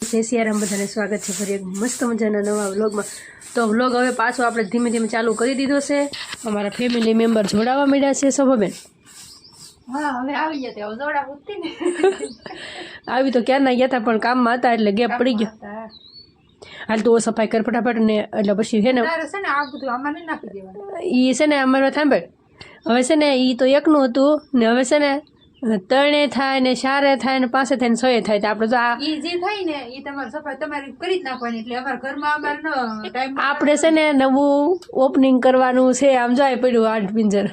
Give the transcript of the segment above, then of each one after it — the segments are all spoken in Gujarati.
જય સિયારામ બધાને સ્વાગત છે ફરી એક મસ્ત મજાના નવા વ્લોગમાં. તો વ્લોગ હવે પાછો આપણે ધીમે ધીમે ચાલુ કરી દીધો છે. અમારા ફેમિલી મેમ્બર જોડાવા મળ્યા છે શોભાબેન? આવી તો ક્યારના ગયા હતા પણ કામમાં હતા એટલે ગેપ પડી ગયો. હાલ તો સફાઈ કર ફટાફટ ને એટલે પછી છે ને એ છે ને અમારો સાંભળ. હવે છે ને એ તો એકનું હતું ને હવે છે ને ત્રણે થાય ને ચારે થાય ને પાસે થાય ને છએ થાય. તો આપણે તો આ ઈ જે થાય ને ઈ તમારે સફાઈ તમારી કરી જ નાખવાની. એટલે અમારા ઘરમાં અમારે ન ટાઈમ આપણે છે ને નવું ઓપનિંગ કરવાનું છે. આમ જાય પડ્યું આર્ટ પિંજર.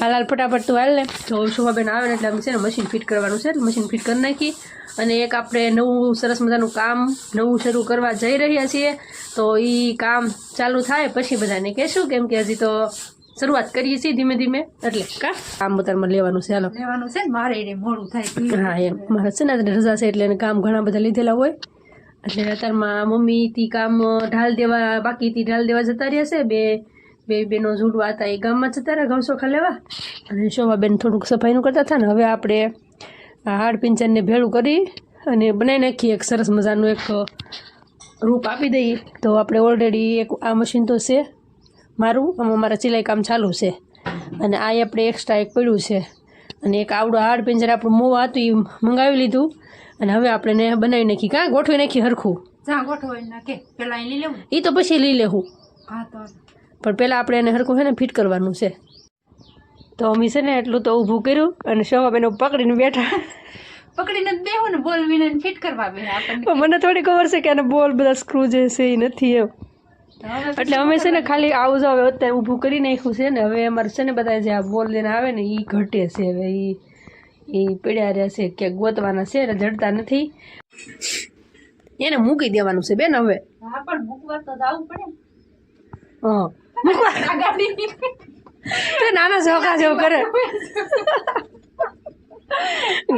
હાલ ફટાફટ તું હાલ ને. તો શોભાબેન આવે ને એટલે અમે છે ને મશીન ફિટ કરવાનું છે. મશીન ફિટ કરી નાખી. અને એક આપણે નવું સરસ મજાનું કામ નવું શરૂ કરવા જઈ રહ્યા છીએ. તો એ કામ ચાલુ થાય પછી બધાને કહેશું. કેમ કે હજી તો શરૂઆત કરીએ છીએ ધીમે ધીમે. એટલે કા? કામ બતારમાં લેવાનું છે હાલો. લેવાનું છે મારે એને મોડું થાય હા એમ. મારે છે ને રજા છે એટલે એને કામ ઘણા બધા લીધેલા હોય. એટલે અત્યારમાં મમ્મી તી કામ ઢાલ દેવા બાકી તી ઢાલ દેવા જતા રહ્યા છે. બે બે બેનો જોડવા હતા એ ગામમાં જતા રહ્યા ઘઉં શોખા લેવા. અને શોભાબેન થોડુંક સફાઈનું કરતા હતા ને હવે આપણે હાડ પિંચરને ભેળું કરી અને બનાવી નાખીએ એક સરસ મજાનું એક રૂપ આપી દઈએ. તો આપણે ઓલરેડી એક આ મશીન તો છે. મારું? આમાં મારા સિલાઈ કામ ચાલુ છે. અને આ આપણે એક્સ્ટ્રા એક પડ્યું છે. અને એક આવડું હાડ પિંજર આપણું મોવા હતું એ મંગાવી લીધું. અને હવે આપણે એને બનાવી નાખી. કાં ગોઠવી નાખી હરખું? એ તો પછી લઈ લેવું. હા તો પણ પહેલાં આપણે એને હરખું છે ને ફિટ કરવાનું છે. તો અમે છે ને એટલું તો ઊભું કર્યું અને શોભાબેન પકડીને બેઠા. પકડીને બેહો ને બોલ વિને ફિટ કરવા બે મને થોડી ખબર છે કે આને બોલ બધા સ્ક્રૂ જે છે એ નથી એમ. એટલે અમે છે ને ખાલી આવું જ હવે અત્યારે ઊભું કરી નાખ્યું છે ને હવે અમારે છે ને બધા જે આ બોલ લઈને આવે ને એ ઘટે છે હવે એ એ પીડ્યા રહ્યા છે કે ગોતવાના છે ને જડતા નથી. એને મૂકી દેવાનું છે બેન હવે. હા પણ મૂકવા તો જવું પડે. હા. મૂકવા. આ ગાડી તો નાના છોકરા જેવું કરે.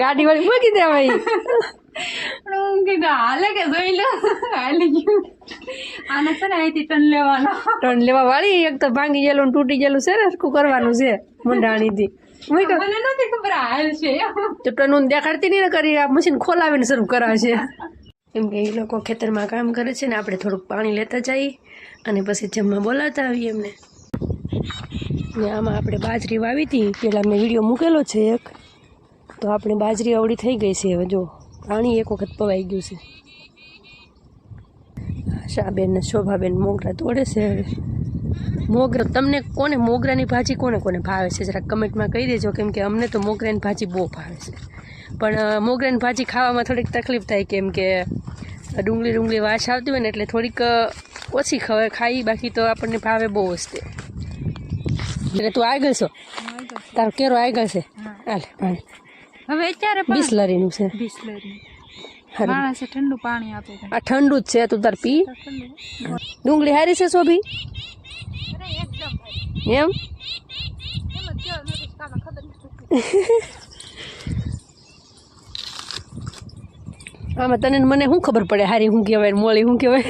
ગાડી વાળી મૂકી દેવાય. હાલે કે જોઈ લો હાલી ગયું આને છે ને અહીંથી ટન લેવાનો ટન લેવા વાળી એક તો ભાંગી ગયેલું તૂટી ગયેલું છે ને હરખું કરવાનું છે? મંડાણીથી મને નથી ખબર હાલ છે. તો ટનું દેખાડતી નહીં કરી આ મશીન ખોલાવીને શરૂ કરાવશે કેમ કે એ લોકો ખેતરમાં કામ કરે છે ને આપણે થોડુંક પાણી લેતા જઈએ અને પછી જમવા બોલાવતા આવીએ એમને. ને આમાં આપણે બાજરી વાવી હતી પહેલાં મેં વીડિયો મૂકેલો છે એક. તો આપણે બાજરી અવળી થઈ ગઈ છે હવે જો. પાણી એક વખત પવાઈ ગયું છે. શાહબેન ને શોભાબેન મોગરા તોડે છે હવે. મોગરા તમને કોને મોગરાની ભાજી કોને કોને ભાવે છે? જરા કમેન્ટમાં કહી દેજો કેમ કે અમને તો મોગરાની ભાજી બહુ ભાવે છે. પણ મોગરાની ભાજી ખાવામાં થોડીક તકલીફ થાય કેમ કે ડુંગળી ડુંગળી વાસ આવતી હોય ને એટલે થોડીક ઓછી ખવાય ખાઈ બાકી તો આપણને ભાવે બહુ વસ્તે એટલે તું આગળ છો? તારો કેરો આગળ છે? હાલે પાણી હવે અત્યારે બિસ્લરીનું છે. બિસ્લરી. માણસ ઠંડુ પાણી આપે આ ઠંડુ જ છે તું તાર પી. ડુંગળી હારી છે શોભી? એમ? આમાં તને મને શું ખબર પડે હારી શું કહેવાય મોળી શું કહેવાય?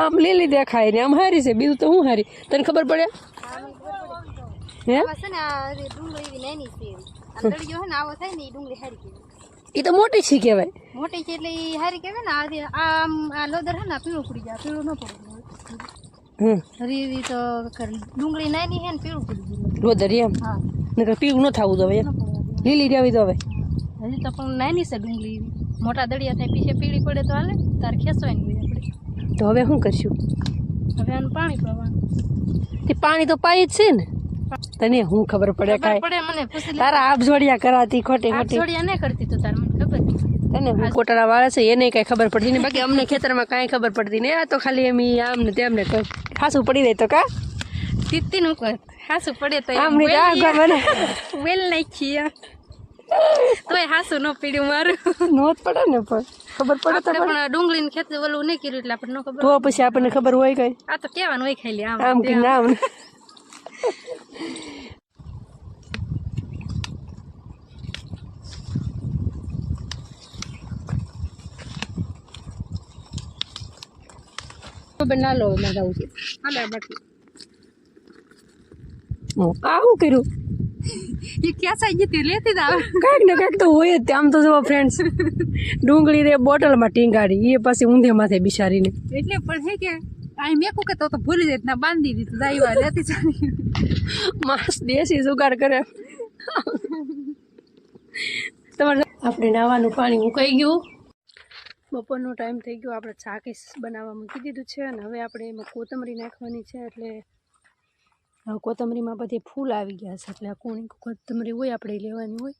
આમ લીલી દેખાય ને આમ હારી છે બીજું તો શું હારી? તને ખબર પડે? હે ને દળિયો છે ને આવો થાય ને એ ડુંગળી હારી કહેવાય એ તો મોટી છે કહેવાય. મોટી છે એટલે એ હારી કહેવાય ને આ જે આમ આ લોદર છે ને પીળું પડી જાય પીળું ન પડે હરી તો ડુંગળી નાની હે ને પીળું પડી જાય. લોદર એમ? હા. નકર પીવું ન થવું એમ. લીલી રહેવી દવે હજી તો પણ નાની છે ડુંગળી મોટા દળિયા થાય પીછે પીળી પડે તો હાલે તારે ખેંચવાની હોય આપણે. તો હવે શું કરશું? હવે આનું પાણી પીવાનું. તે પાણી તો પાય જ છે ને. તને હું ખબર પડે કાય પડે મને પૂછી તારા આપ જોડિયા કરાતી ખોટી ખોટી. જોડિયા ને કરતી તો તારે મને ખબર તને હું કોટડા વાળા છે એને કઈ ખબર પડતી ને બાકી અમને ખેતરમાં કાંઈ ખબર પડતી ને આ તો ખાલી એમ આમ ને તેમને ખાસું પડી રહી તો કા? તીતી નું કર. ખાસું પડે તો આમ ને આ ખબર વેલ નાખી તોય હાસું ન પીડ્યું મારું. નોત પડે ને પણ. ખબર પડે તો પણ. ડુંગળી ને ખેતર ઓલું નહીં કર્યું એટલે આપણને ખબર તો પછી આપણને ખબર હોય કઈ. આ તો કેવાનું હોય ખાલી આમ. આમ કે ના આમ ના લો એમાં જવું છે. હાલે બાકી. આ શું કર્યું? એ ક્યાં સાઈ ગઈ તે લેતી જ આવે. કાંઈક ને કાંઈક તો હોય જ આમ તો જો ફ્રેન્ડ્સ ડુંગળી રે બોટલમાં ટીંગાડી એ પછી ઊંધે માથે બિચારીને એટલે પણ હે કે આ મેં કે તો તો ભૂલી જાય બાંધી દીધું દાઈવા લેતી ચાલી માણસ દેશી જુગાડ કરે? તમારે આપણે નાવાનું પાણી મુકાઈ ગયું. બપોરનો ટાઈમ થઈ ગયો આપણે ચાકીસ બનાવવા મૂકી દીધું છે અને હવે આપણે એમાં કોથમરી નાખવાની છે એટલે હવે કોથમરીમાં બધી ફૂલ આવી ગયા છે એટલે આ કોણી કોથમરી હોય આપણે લેવાની હોય.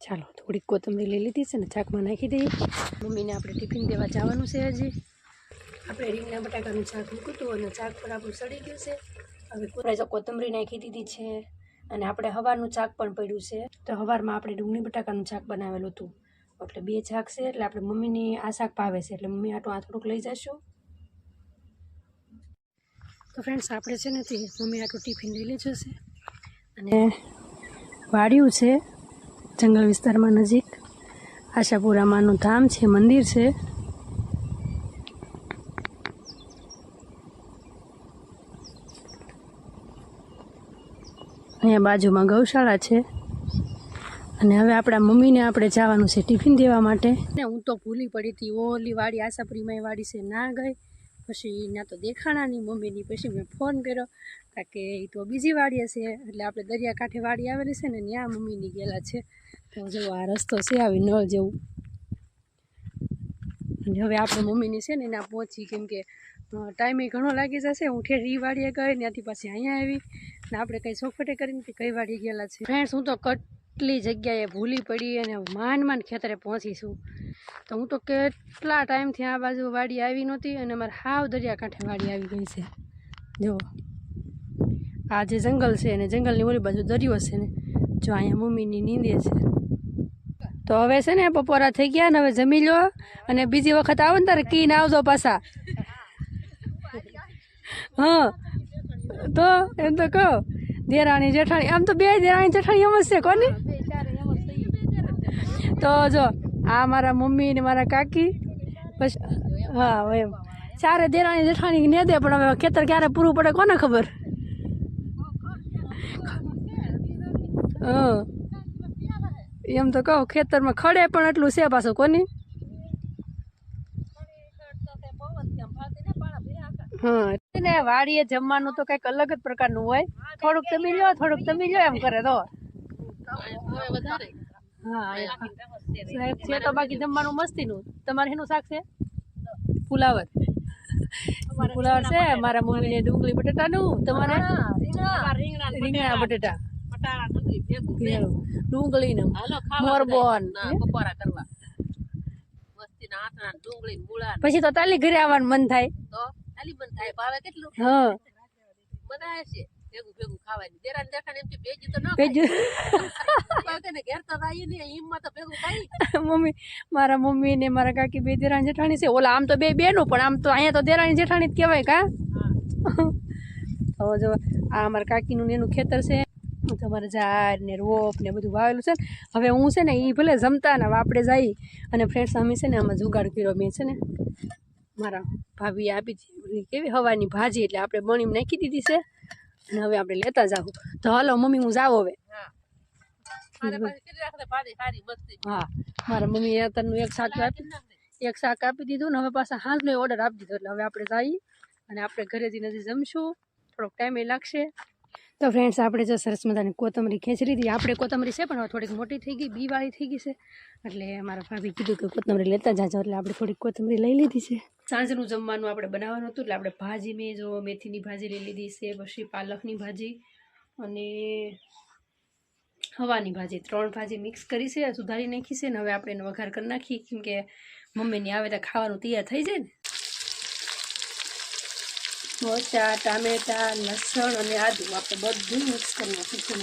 ચાલો થોડીક કોથમરી લઈ લીધી છે ને ચાકમાં નાખી દઈએ. મમ્મીને આપણે ટિફિન દેવા જવાનું છે હજી. આપણે રીંગણા, બટાકાનું શાક મૂક્યું હતું અને શાક પર આપણું સડી ગયું છે. હવે કોરાઈ કોથમરી નાખી દીધી છે અને આપણે હવારનું શાક પણ પડ્યું છે. તો હવારમાં આપણે ડુંગળી, બટાકાનું શાક બનાવેલું હતું. એટલે બે શાક છે, એટલે આપણે મમ્મીની આ શાક ભાવે છે. એટલે મમ્મી આટલું આ થોડુંક લઈ જશું. તો ફ્રેન્ડ્સ આપણે છે ને તે મમ્મી આટલું ટિફિન લઈ લેજો છે. અને વાડિયું છે, જંગલ વિસ્તારમાં નજીક. આશાપુરામાંનું ધામ છે, મંદિર છે. અહીંયા બાજુમાં ગૌશાળા છે. અને હવે આપણા મમ્મીને આપણે જવાનું છે ટિફિન દેવા માટે. ને હું તો ભૂલી પડી હતી, ઓલી વાડી આશાપુરીમાં એ વાડી છે, ના ગઈ. પછી ના તો દેખાણા નહીં મમ્મીની, પછી મેં ફોન કર્યો, કે એ તો બીજી વાડી હશે એટલે આપણે દરિયાકાંઠે વાડી આવેલી છે ને ત્યાં મમ્મીની ગયેલા છે. તો જો આ રસ્તો છે આવી નળ જેવું. અને હવે આપણે મમ્મીની છે ને ત્યાં પહોંચી, કેમ કે ટાઈમે ઘણો લાગી જશે. હું ઠેર ઈ વાડીએ ગઈ ત્યાંથી પાછી અહીંયા આવી. ને આપણે કંઈ ચોખવટે કરીને કે કઈ વાડી ગયેલા છે. ફ્રેન્ડ્સ હું તો કેટલી જગ્યાએ ભૂલી પડી અને માંડ માંડ ખેતરે પહોંચીશું તો હું તો કેટલા ટાઈમથી આ બાજુ વાડી આવી નહોતી અને અમારે હાવ દરિયાકાંઠે વાડી આવી ગઈ છે. જો આ જે જંગલ છે ને જંગલની ઓલી બાજુ દરિયો છે ને જો અહીંયા મમ્મીની નીંદે છે. તો હવે છે ને બપોરા થઈ ગયા ને હવે જમી લો અને બીજી વખત આવો ને તારે કીને આવજો પાછા. હા. તો એમ તો કહો દેરાણી જેઠાણી આમ તો બે દેરાણી જેઠાણી એમ જ છે કોની? તો જો આ મારા મમ્મી ને મારા કાકી પછી હા એમ. ચારે દેરાણી જેઠાણી ને દે પણ હવે ખેતર ક્યારે પૂરું પડે કોને ખબર? હા. એમ તો કહું ખેતરમાં ખડે પણ એટલું છે પાછું કોની? હા ને વાડીએ જમવાનું તો કંઈક અલગ જ પ્રકારનું હોય. થોડુંક તમે લ્યો થોડુંક તમે લ્યો એમ કરે તો. હા છે તો બાકી જમવાનું મસ્તીનું. તમારે એનું શાક છે? ફુલાવર ફુલાવર છે મારા મમ્મીને ડુંગળી બટેટાનું. તમારે? રીંગણા. બટેટા. ડુંગળીનું. મોરબોન. બપોરા કરવા. મસ્તી ના ડુંગળી ને ને પછી તો તાલી ઘરે આવવાનું મન થાય. ખાલી બંધ થાય ભાવે કેટલું હા. બનાવે છે? ભેગું ભેગું ખાવાની. દેરા ને દેખાને કે ભેજ્યું તો ન ભેજું ને ઘેર તો થાય ને હિમમાં તો ભેગું ખાઈ મમ્મી મારા મમ્મી ને મારા કાકી બે દેરાણી જેઠાણી છે. ઓલા આમ તો બે બેનું પણ આમ તો અહીંયા તો દેરાણી જેઠાણી જ કહેવાય કા? તો જો આ અમારા કાકીનું ને એનું ખેતર છે. તમારે ઝાડ ને રોપ ને બધું વાવેલું છે. હવે હું છે ને એ ભલે જમતા ને આપણે જઈ અને ફ્રેન્ડ અમે છે ને આમાં જુગાડ કર્યો મેં છે ને મારા ભાભીએ આપી હતી કેવી હવાની ભાજી એટલે આપણે બણીમાં નાખી દીધી છે. અને હવે આપણે લેતા જાવું તો હાલો મમ્મી હું જાઉં હવે. હા. મારા મમ્મીએ અત્યારનું એક શાક આપી એક શાક આપી દીધું ને હવે પાછા હાંજનો ઓર્ડર આપી દીધો. એટલે હવે આપણે જઈએ અને આપણે ઘરેથી નથી જમશું. થોડોક ટાઈમે લાગશે. તો ફ્રેન્ડ્સ આપણે જો સરસ મજાની કોથમરી ખેંચી હતી આપણે કોથમરી છે, પણ થોડીક મોટી થઈ ગઈ બીવાળી થઈ ગઈ છે. એટલે મારા ભાભી કીધું કે કોથમરી લેતા જાજો, એટલે આપણે થોડીક કોથમરી લઈ લીધી છે. સાંજનું જમવાનું આપણે બનાવવાનું હતું, એટલે આપણે ભાજી મેં જો મેથીની ભાજી લઈ લીધી છે, પછી પાલકની ભાજી અને હવાની ભાજી. ત્રણ ભાજી મિક્સ કરી છે, સુધારી નાખી છે, ને હવે આપણે એનો વઘાર કરી નાખીએ કેમ કે મમ્મીની આવે તો ખાવાનું તૈયાર થઈ જાય ને. મરચાં ટામેટાં લસણ અને આદુ. આપણે બધું મિક્સ કરી નાખીશું